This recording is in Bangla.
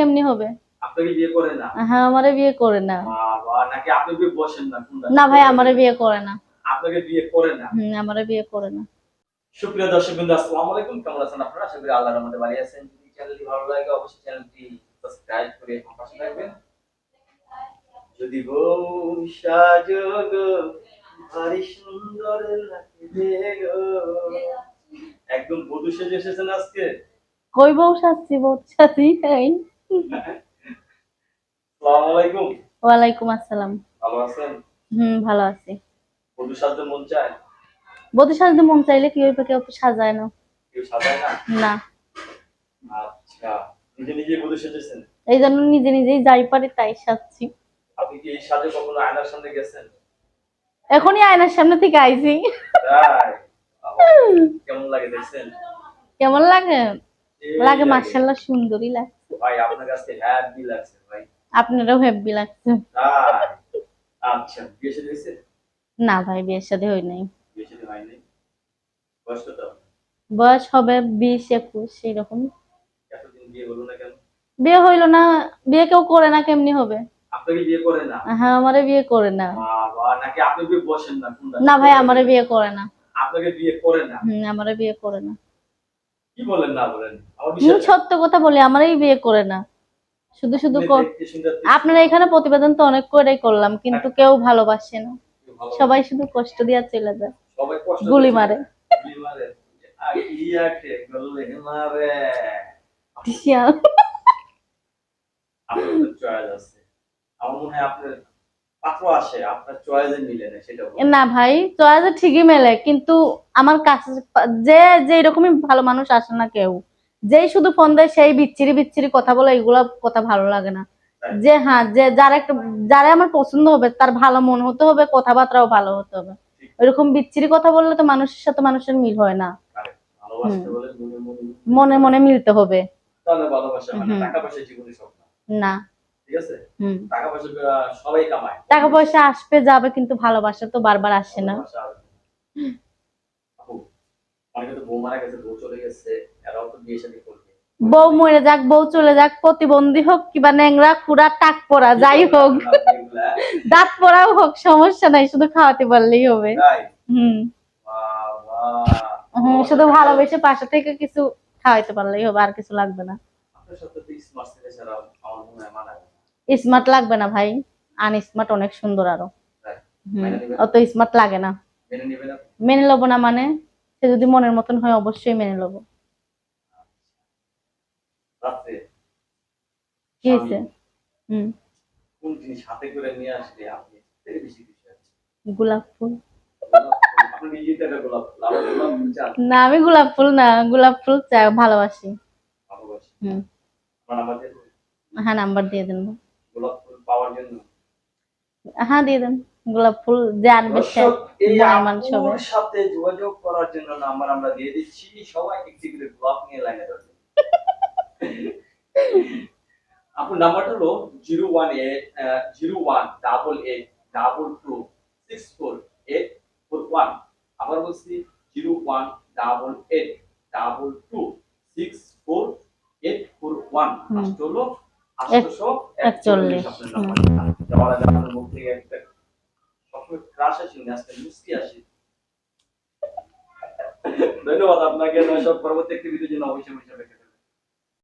এমনি হবে। আপনাকে বিয়ে করে না? হ্যাঁ আমারে বিয়ে করে না। বাবা নাকি আপনি বিয়ে বসেন না? না ভাই আমারে বিয়ে করে না। আপনাকে বিয়ে করে না? হুম আমারে বিয়ে করে না। সুপ্রিয় দর্শক আসসালামু আলাইকুম। কেমন আছেন আপনারা? আশা করি আল্লাহর রহমতে ভালো আছেন। যদি চ্যানেলটি ভালো লাগে অবশ্যই চ্যানেলটি সাবস্ক্রাইব করে পাশে থাকবেন। যদি বউ সাজগো ভারী সুন্দর লাগবে গো। একদম বধূ সেজে এসেছেন আজকে। কই বউ সাচ্ছি বউ এই। আসসালামু আলাইকুম। ওয়ালাইকুম আসসালাম। ভালো আছেন? হুম ভালো আছি। বধূ সাজতে মন চায়? বধূ সাজতে মন চাইলে কি সাজায় না। কেউ সাজায় না? না। আচ্ছা নিজে নিজে সেজেছেন? এই জন্য নিজে নিজেই যাই পারি তাই সাজছি। আপনি কি এই সাজে কখনো আয়নার সামনে গেছেন? এখনই আয়নার সামনে থেকে আইছি। কেমন লাগে দেখছেন? কেমন লাগে? লাগে মার্শাল্লাহ সুন্দরই লাগছে ভাই আপনার কাছে হ্যাপি লাগছে ভাই। আপনারও হেব্বি লাগছে। আচ্ছা বিয়ে হয়েছে? না ভাই সাথে হই নাই। বিয়ে সাথে হয়নি বয়স কত? বয়স হবে বিশ একুশ এরকম এতদিন বিয়ে হলো না কেন? বিয়ে হইল না বিয়ে কেউ করে না কেমনি হবে? আপনাকে বিয়ে করে না? হ্যাঁ আমারে বিয়ে করে না। বাবা নাকি আপনি বিয়ে বসেন না? না ভাই আমারে বিয়ে করে না। আপনাকে বিয়ে করে না? হুম আমারে বিয়ে করে না। কি বলেন না বলেন? বিশ্বাস সত্য কথা বলি আমারই বিয়ে করে না। শুধু শুধু আপনারা এখানে প্রতিবেদন তো অনেক করেই করলাম কিন্তু কেউ ভালোবাসে না। সবাই শুধু কষ্ট দিয়া চলে যায়। গুলি মারে। আমার মনে হয় আপনার পাত্র আসে আপনার চয়েসে মিলে না সেটা বলুন। না ভাই চয়েস ঠিকই মেলে কিন্তু আমার কাছে যে যে এরকমই ভালো মানুষ আসে না কেউ যেই শুধু ফোন দেয় সেই বিচ্ছিরি বিচ্ছিরি কথা বলে এগুলা কথা ভালো লাগে না। যে হ্যাঁ যে যারা একটা যারা আমার পছন্দ হবে তার ভালো মন হতে হবে কথাবার্তাও ভালো হতে হবে। এরকম বিচ্ছিরি কথা বললে তো মানুষের সাথে মানুষের মিল হয় না। মনে মনে মনে মনে মিলতে হবে। তাহলে না। টাকা পয়সা জীবনে সব না না ঠিক আছে? টাকা পয়সা সবাই কামায়। টাকা পয়সা আসবে যাবে কিন্তু ভালোবাসা তো বারবার আসে না। অনেকে তো বউ মারা গেছে বউ চলে গেছে এরাও তো বিয়ে শাদী করবে। বউ মরে যাক বউ চলে যাক প্রতিবন্ধী হোক কিবা ন্যাংরা খুড়া টাক পড়া যাই হোক। দাঁত পড়াও হোক সমস্যা নাই শুধু খাওয়াতে পারলেই হবে? হুম। শুধু ভালোবেসে পাশে থেকে কিছু খাওয়াইতে পারলেই হবে আর কিছু লাগবে না। আপনার সাথে আমার মনে হয় মানাবে। স্মার্ট লাগবে না ভাই। আন স্মার্ট অনেক সুন্দর আরও। হুম অত স্মার্ট লাগে না। মেনে নিবে না? লবো না মানে? সে যদি মনের মতন হয় অবশ্যই মেনে লবো। কি হয়েছে? হুম? গোলাপ ফুল। না আমি গোলাপ ফুল না গোলাপ ফুল ভালোবাসি? হ্যাঁ নাম্বার দিয়ে দেন। গোলাপ ফুল পাওয়ার জন্য? হ্যাঁ দিয়ে দেন। গোলাপ ফুল যে আনবে সে দর্শক, এই মনের মানুষ হবে আপুর সাথে যোগাযোগ করার জন্য নাম্বার আমরা দিয়ে দিচ্ছি। সবাই একটি করে গোলাপ নিয়ে লাইনে ধরবে আপনার নাম্বারটা হলো zero one eight zero one double eight double two six four eight four one. আবার বলছি zero one double eight double two six four eight four one. হলো একচল্লিশ, আপনার নাম্বার যাওয়ার আগে আপনার মুখ থেকে একটা সবসময় ক্রাশ আসি না আজকে মুস্কি আসি। ধন্যবাদ আপনাকে পরবর্তী একটি ভিডিও জন্য অবশ্যই অবশ্যই